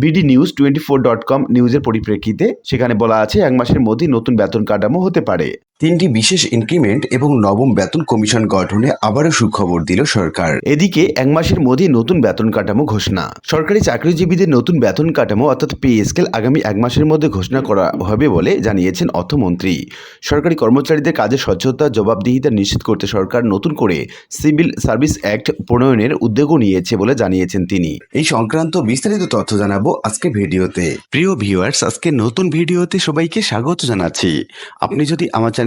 BD news twenty four dot com নিউজের পরিপ্রেক্ষিতে, সেখানে বলা আছে এক মাসের মধ্যেই নতুন বেতন কাঠামো হতে পারে। তিনটি বিশেষ ইনক্রিমেন্ট এবং নবম বেতন কমিশন গঠনে আবারও সুখবর দিল সরকার। এদিকে এক মাসের মধ্যেই নতুন বেতন কাঠামো ঘোষণা। সরকারি চাকরিজীবীদের নতুন বেতন কাঠামো অর্থাৎ পে স্কেল আগামী এক মাসের মধ্যে ঘোষণা করা হবে বলে জানিয়েছেন অর্থমন্ত্রী। সরকারি কর্মচারীদের কাজে স্বচ্ছতা জবাবদিহিতা নিশ্চিত করতে সরকার নতুন করে সিভিল সার্ভিস অ্যাক্ট প্রণয়নের উদ্যোগও নিয়েছে বলে জানিয়েছেন তিনি। এই সংক্রান্ত বিস্তারিত তথ্য জানাব আজকে ভিডিওতে। প্রিয় ভিউয়ার্স আজকে নতুন ভিডিওতে সবাইকে স্বাগত জানাচ্ছি। আপনি যদি আমার চ্যানেলে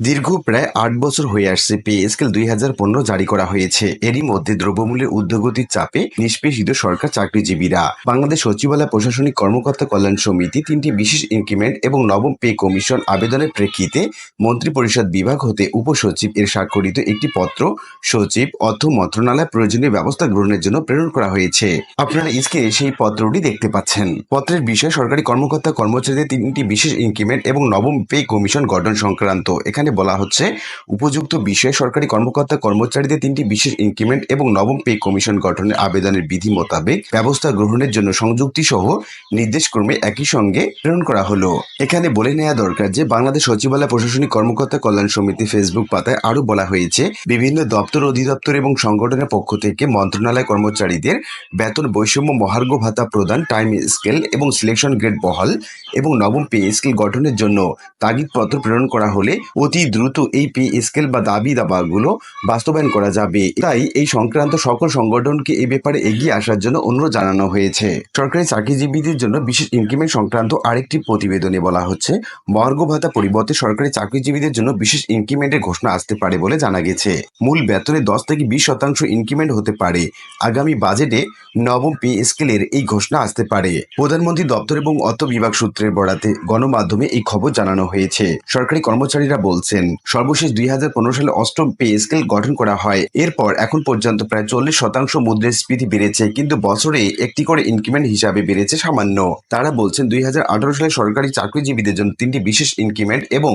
দীর্ঘ প্রায় আট বছর হয়ে আসছে পে স্কেল দুই হাজার পনেরো জারি করা হয়েছে। এরই মধ্যে দ্রব্যমূল্যের ঊর্ধ্বগতির চাপে নিষ্পেষিত সরকার চাকরিজীবীরা। বাংলাদেশ সচিবালয় প্রশাসনিক কর্মকর্তা কল্যাণ সমিতি তিনটি বিশেষ ইনক্রিমেন্ট এবং নবম পে কমিশন আবেদনের প্রেক্ষিতে মন্ত্রিপরিষদ বিভাগ হতে উপসচিব এর স্বাক্ষরিত একটি পত্র সচিব, অর্থ মন্ত্রণালয়, প্রয়োজনীয় ব্যবস্থা গ্রহণের জন্য প্রেরণ করা হয়েছে। আপনারা স্ক্রিনে সেই পত্রটি দেখতে পাচ্ছেন। পত্রের বিষয় সরকারি কর্মকর্তা কর্মচারীদের তিনটি বিশেষ ইনক্রিমেন্ট এবং নবম পে কমিশন গঠন সংক্রান্ত। এখানে বলা হচ্ছে, উপযুক্ত বিষয়ে সরকারি কর্মকর্তা কর্মচারীদের তিনটি বিশেষ ইনক্রিমেন্ট এবং নবম পে কমিশন গঠনের আবেদনের বিধি মোতাবেক ব্যবস্থা গ্রহণের জন্য সংযুক্তি সহ নির্দেশক্রমে একই সঙ্গে প্রেরণ করা হলো। এখানে বলে নেওয়া দরকার যে, বাংলাদেশ সচিবালয় প্রশাসনিক কর্মকর্তা কল্যাণ সমিতি ফেসবুক পাতায় আরও বলা হয়েছে, বিভিন্ন দপ্তর, অধিদপ্তর এবং সংগঠনের পক্ষ থেকে মন্ত্রণালয় কর্মচারীদের বেতন বৈষম্য মহার্ঘ ভাতা প্রদান, টাইম স্কেল এবং সিলেকশন গ্রেড বহাল এবং নবম পে স্কেল গঠনের জন্য তাগিদপত্র প্রেরণ করা হলে অতি দ্রুত এই পে স্কেল বা দাবি দাবাগুলো বাস্তবায়ন করা যাবে। তাই এই সংক্রান্ত সকল সংগঠনকে এই ব্যাপারে এগিয়ে আসার জন্য অনুরোধ জানানো হয়েছে। সরকারি চাকরিজীবীদের জন্য বিশেষ ইনক্রিমেন্ট সংক্রান্ত আরেকটি প্রতিবেদনে বলা হচ্ছে মহার্ঘ ভাতা পরিবর্তে সরকারি চাকরিজীবীদের জন্য বিশেষ ইনক্রিমেন্টের ঘোষণা আসতে পারে বলে জানা গেছে। মূল বেতনে দশ থেকে বিশ শতাংশ ইনক্রিমেন্ট হতে পারে। আগামী বাজেটে নবম পে স্কেলের এই ঘোষণা আসতে পারে। প্রধানমন্ত্রী দপ্তর এবং অর্থ বিভাগ সূত্রের বরাতে গণমাধ্যমে এই খবর জানানো হয়েছে। সরকারি কর্মচারীরা বলছেন সর্বশেষ দুই হাজার পনেরো সালে অষ্টম পে স্কেল গঠন করা হয়। এরপর এখন পর্যন্ত প্রায় চল্লিশ শতাংশ মুদ্রাস্ফীতি বেড়েছে, কিন্তু বছরে একটি করে ইনক্রিমেন্ট হিসাবে বেড়েছে সামান্য। তারা বলছেন দুই হাজার আঠারো সালে সরকারি চাকরিজীবীদের জন্য তিনটি বিশেষ ইনক্রিমেন্ট এবং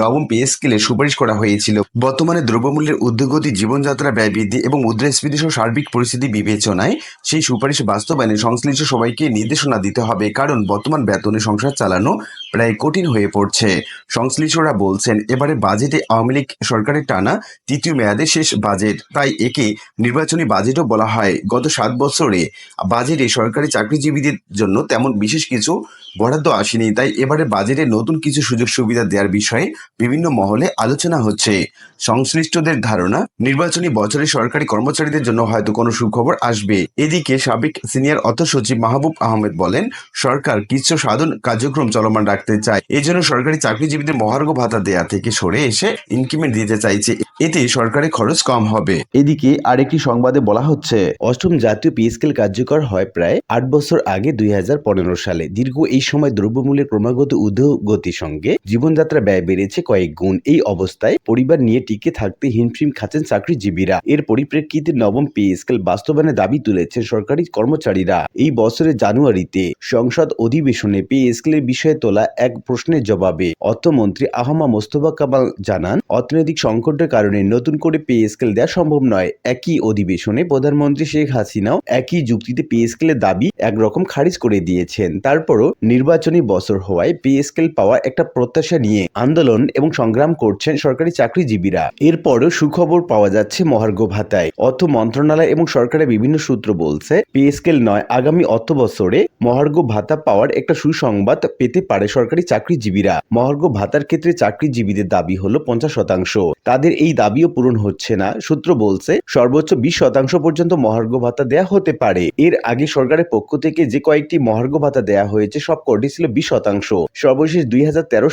নবম পে স্কেলের সুপারিশ করা হয়েছিল। বর্তমানে দ্রব্যমূল্যের ঊর্ধ্বগতি জীবনযাত্রা ব্যয় বৃদ্ধি এবং মুদ্রাস্ফীতি সহ সার্বিক পরিস্থিতি বিবেচনায় সেই সুপারিশ বাস্তবায়নে সংশ্লিষ্ট সবাইকে নির্দেশনা দিতে হবে, কারণ বর্তমান বেতনে সংসার চালানো প্রায় কঠিন হয়ে পড়ছে। সংশ্লিষ্টরা বলছেন, এবারে বাজেটে আওয়ামী লীগ সরকারের টানা তৃতীয় মেয়াদে শেষ বাজেট তাই একে নির্বাচনী বাজেটও বলা হয়। গত সাত বছরে বাজেটে সরকারি চাকরিজীবীদের জন্য তেমন বিশেষ কিছু বরাদ্দ আসেনি, তাই এবারে বাজেটে নতুন কিছু সুযোগ সুবিধা দেওয়ার বিষয়ে বিভিন্ন মহলে আলোচনা হচ্ছে। সংশ্লিষ্টদের ধারণা, নির্বাচনী বছরে সরকারি কর্মচারীদের জন্য হয়তো কোনো সুখবর আসবে। এদিকে সাবেক সিনিয়র অর্থ সচিব মাহবুব আহমেদ বলেন, সরকার কিছু সাধন কার্যক্রম চলমান রাখতে চায়। এজন্য সরকারি চাকরিজীবীদের মহার্ঘ ভাতা দেয়া থেকে সরে এসে ইনক্রিমেন্ট দিতে চাইছে। এতে সরকারি খরচ কম হবে। এদিকে আরেকটি সংবাদে বলা হচ্ছে, অষ্টম জাতীয় পে স্কেল কার্যকর হয় প্রায় আট বছর আগে দুই হাজার পনেরো সালে। দীর্ঘ এই সময় দ্রব্যমূল্যের ক্রমাগত ঊর্ধ্বগতির সঙ্গে জীবনযাত্রা ব্যয় বেড়েছে কয়েক গুণ। এই অবস্থায় পরিবার নিয়ে টিকে থাকতে হিমশিম খাচ্ছেন চাকরিজীবীরা। এর পরিপ্রেক্ষিতে নবম পে স্কেল বাস্তবায়নের দাবি তুলেছেন সরকারি কর্মচারীরা। এই বছরের জানুয়ারিতে সংসদ অধিবেশনে পে স্কেলের বিষয়ে তোলা এক প্রশ্নের জবাবে অর্থমন্ত্রী আহমা মোস্তফা কামাল জানান, অর্থনৈতিক সংকটের কারণে নতুন করে পে স্কেল দেওয়া সম্ভব নয়। একই অধিবেশনে প্রধানমন্ত্রী শেখ হাসিনাও একই যুক্তিতে পে স্কেলের দাবি একরকম খারিজ করে দিয়েছেন। তারপরও নির্বাচনী বছর হওয়ায় পে স্কেল পাওয়া একটা প্রত্যাশা নিয়ে আন্দোলন এবং সংগ্রাম করছেন সরকারি চাকরিজীবীরা। এরপরও সুখবর পাওয়া যাচ্ছে মহার্ঘ ভাতায়। অর্থ মন্ত্রণালয় এবং সরকারের বিভিন্ন সূত্র বলছে, পে স্কেল নয়, আগামী অর্থ বছরে মহার্ঘ ভাতা পাওয়ার একটা সুসংবাদ পেতে পারে সরকারি চাকরিজীবীরা। মহার্ঘ ভাতার ক্ষেত্রে চাকরিজীবীদের দাবি হলো পঞ্চাশ শতাংশ। তাদের এই দাবিও পূরণ হচ্ছে না। সূত্র বলছে, সর্বোচ্চ বিশ শতাংশ পর্যন্ত মহার্ঘ ভাতা দেয়া হতে পারে। এর আগে সরকারের পক্ষ থেকে যে কয়েকটি মহার্ঘ ভাতা দেয়া হয়েছে, সব কটি ছিল বিশ শতাংশ। সর্বশেষ দুই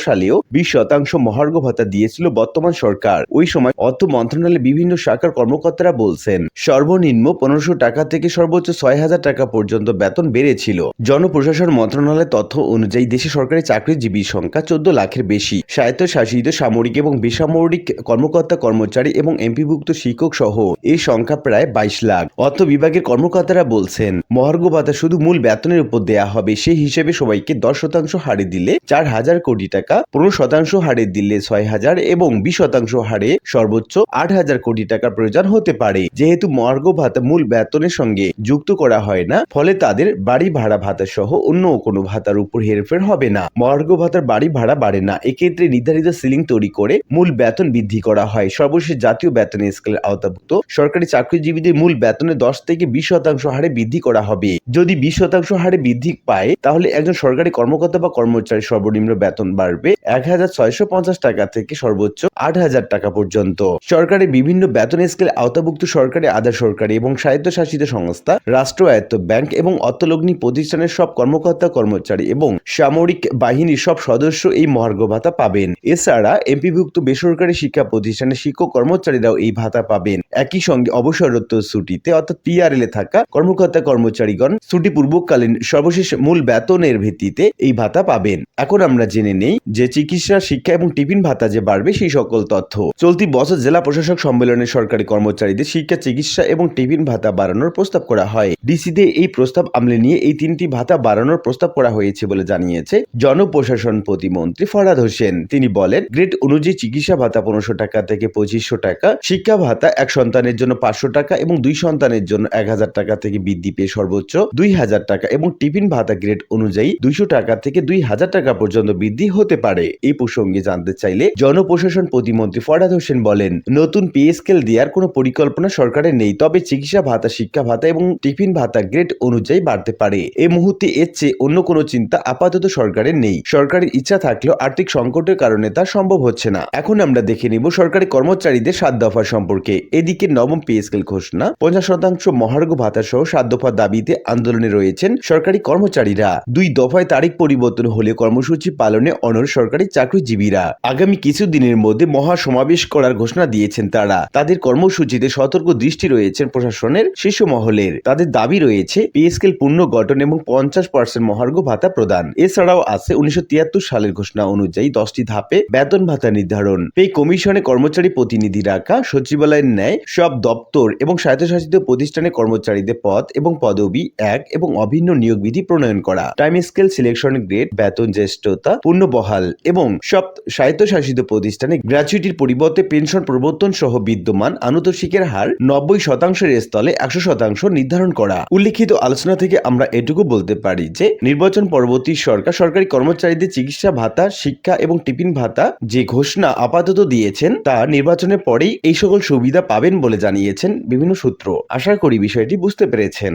সালেও বিশ শতাংশ মহার্ঘ ভাতা দিয়েছিল বর্তমান সরকার। ওই সময় অর্থ মন্ত্রণালয়ের বিভিন্ন শাখার কর্মকর্তারা বলছেন, সর্বনিম্ন পনেরোশো টাকা থেকে সর্বোচ্চ ছয় হাজার টাকা পর্যন্ত বেতন বেড়েছিল। জনপ্রশাসন মন্ত্রণালয়ের তথ্য অনুযায়ী দেশে সরকারি চাকরিজীবীর সংখ্যা চোদ্দ লাখের বেশি। স্বায়ত্তশাসিত সামরিক এবং বেসামরিক কর্মকর্তা, কর্মচারী এবং এমপিভুক্ত শিক্ষক সহ এই সংখ্যা প্রায় বাইশ লাখ। অর্থ বিভাগের কর্মকর্তারা বলছেন, মহার্ঘ ভাতা শুধু মূল বেতনের উপর দেয়া হবে, সেই হিসেবে সবাই সবাইকে দশ শতাংশ হারে দিলে চার হাজার কোটি টাকা, পনেরো শতাংশ হারে দিলে ছয় হাজার এবং বিশ শতাংশ হারে সর্বোচ্চ আট হাজার কোটি টাকার প্রয়োজন হতে পারে। যেহেতু মর্গ ভাতা মূল বেতনের সঙ্গে যুক্ত করা হয় না, ফলে তাদের বাড়ি ভাড়া ভাতা সহ অন্য কোনো ভাতার উপর হেরফের হবে না। মর্গ ভাতার বাড়ি ভাড়া বাড়ে না, এক্ষেত্রে নির্ধারিত সিলিং তৈরি করে মূল বেতন বৃদ্ধি করা হয়। সর্বশেষ জাতীয় বেতন স্কেলের আওতাভুক্ত সরকারি চাকরিজীবীদের মূল বেতনে দশ থেকে বিশ শতাংশ হারে বৃদ্ধি করা হবে। যদি বিশ শতাংশ হারে বৃদ্ধি পায়, তাহলে একজন সরকারি কর্মকর্তা বা কর্মচারী সর্বনিম্ন বেতন বাড়বে এক হাজার ছয়শো পঞ্চাশ টাকা থেকে সর্বোচ্চ আট হাজার টাকা পর্যন্ত। সরকারি বিভিন্ন বেতন স্কেল আওতাভুক্ত সরকারি, আধা সরকারি এবং স্বায়ত্তশাসিত সংস্থা, রাষ্ট্র, আয়ত্ত ব্যাংক এবং অর্থলগ্নি প্রতিষ্ঠানের সব কর্মকর্তা, কর্মচারী এবং সামরিক বাহিনীর সব সদস্য এই মহার্ঘ ভাতা পাবেন। এছাড়া এমপিভুক্ত বেসরকারি শিক্ষা প্রতিষ্ঠানের শিক্ষক কর্মচারীরাও এই ভাতা পাবেন। একই সঙ্গে অবসরত্ব ছুটিতে, অর্থাৎ পিআরএল এ থাকা কর্মকর্তা, কর্মচারীগণ ছুটি পূর্বকালীন সর্বশেষ মূল বেতনের ভিত্তিতে এই ভাতা পাবেন। এখন আমরা জেনে নেই যে চিকিৎসা, শিক্ষা এবং টিফিন ভাতা যে বাড়বে সেই সকল তথ্য। চলতি বছর জেলা প্রশাসক সম্মেলনে সরকারি কর্মচারীদের শিক্ষা, চিকিৎসা এবং টিফিন ভাতা বাড়ানোর প্রস্তাব করা হয়। ডিসিতে এই প্রস্তাব আমলে নিয়ে এই তিনটি ভাতা বাড়ানোর প্রস্তাব করা হয়েছে বলে জানিয়েছে জনপ্রশাসন প্রতিমন্ত্রী ফরাদ হোসেন। তিনি বলেন, গ্রেড অনুযায়ী চিকিৎসা ভাতা পনেরোশো টাকা থেকে পঁচিশশো টাকা, শিক্ষা ভাতা এক সন্তানের জন্য পাঁচশো টাকা এবং দুই সন্তানের জন্য এক হাজার টাকা থেকে বৃদ্ধি পেয়ে সর্বোচ্চ দুই হাজার টাকা এবং টিফিন ভাতা গ্রেড অনুযায়ী দুইশো টাকা থেকে দুই হাজার টাকা পর্যন্ত বৃদ্ধি হতে পারে। এই প্রসঙ্গে জানতে চাইলে জনপ্রশাসন প্রতিমন্ত্রী ফরাদ হোসেন বলেন, নতুন পে স্কেল দেওয়ার কোনো পরিকল্পনা সরকারের নেই, তবে চিকিৎসা ভাতা, শিক্ষা ভাতা এবং টিফিন ভাতা গ্রেড অনুযায়ী বাড়তে পারে। এই মুহূর্তে এর চেয়ে অন্য কোনো চিন্তা আপাতত সরকারের নেই। সরকারের ইচ্ছা থাকলেও আর্থিক সংকটের কারণে তা সম্ভব হচ্ছে না। এখন আমরা দেখে নিব সরকারি কর্মচারীদের সাত দফা সম্পর্কে। এদিকে নবম পে স্কেল ঘোষণা, পঞ্চাশ শতাংশ মহার্ঘ ভাতা সহ সাত দফা দাবিতে আন্দোলনে রয়েছেন সরকারি কর্মচারীরা। দুই দফায় তারিখ পরিবর্তন হলে কর্মসূচি পালনে অনর সরকারি চাকরিজীবীরা। আগামী কিছু দিনের মধ্যে মহা সমাবেশ করার ঘোষণা দিয়েছেন তারা। তাদের কর্মসূচিতে সতর্ক দৃষ্টি রয়েছেন প্রশাসনের শীর্ষ মহলের। তাদের দাবি রয়েছে, পিএসকেল স্কেল পূর্ণ গঠন এবং পঞ্চাশ পার্সেন্ট মহার্ঘ ভাতা প্রদান। এছাড়াও আছে উনিশশো তিয়াত্তর সালের ঘোষণা অনুযায়ী দশটি ধাপে বেতন ভাতা নির্ধারণ। পে কমিশনে কর্মচারী প্রতিনিধি রাখা, সচিবালয়ের ন্যায় সব দপ্তর এবং স্বায়ত্তশাসিত প্রতিষ্ঠানে কর্মচারীদের পদ এবং পদবি এক এবং অভিন্ন নিয়োগ বিধি প্রণয়ন করা। টাইম স্কেল সিলেকশন গ্রেড বেতন জ্যেষ্ঠতা, পূর্ণ বহাল এবং সব স্বায়ত্তশাসিত প্রতিষ্ঠানে গ্র্যাচুইটির পরিবর্তে পেনশন প্রবর্তন সহ বিদ্যমান আনুতোষিকের হার নব্বই শতাংশের স্থলে একশো শতাংশ নির্ধারণ করা। উল্লিখিত আলোচনা থেকে আমরা এটুকু বলতে পারি যে, নির্বাচন পরবর্তী সরকার, সরকারি কর্মচারীদের চিকিৎসা ভাতা, শিক্ষা এবং টিফিন ভাতা যে ঘোষণা আপাতত দিয়েছেন, তা নির্বাচনের পরেই এই সকল সুবিধা পাবেন বলে জানিয়েছেন বিভিন্ন সূত্র। আশা করি বিষয়টি বুঝতে পেরেছেন।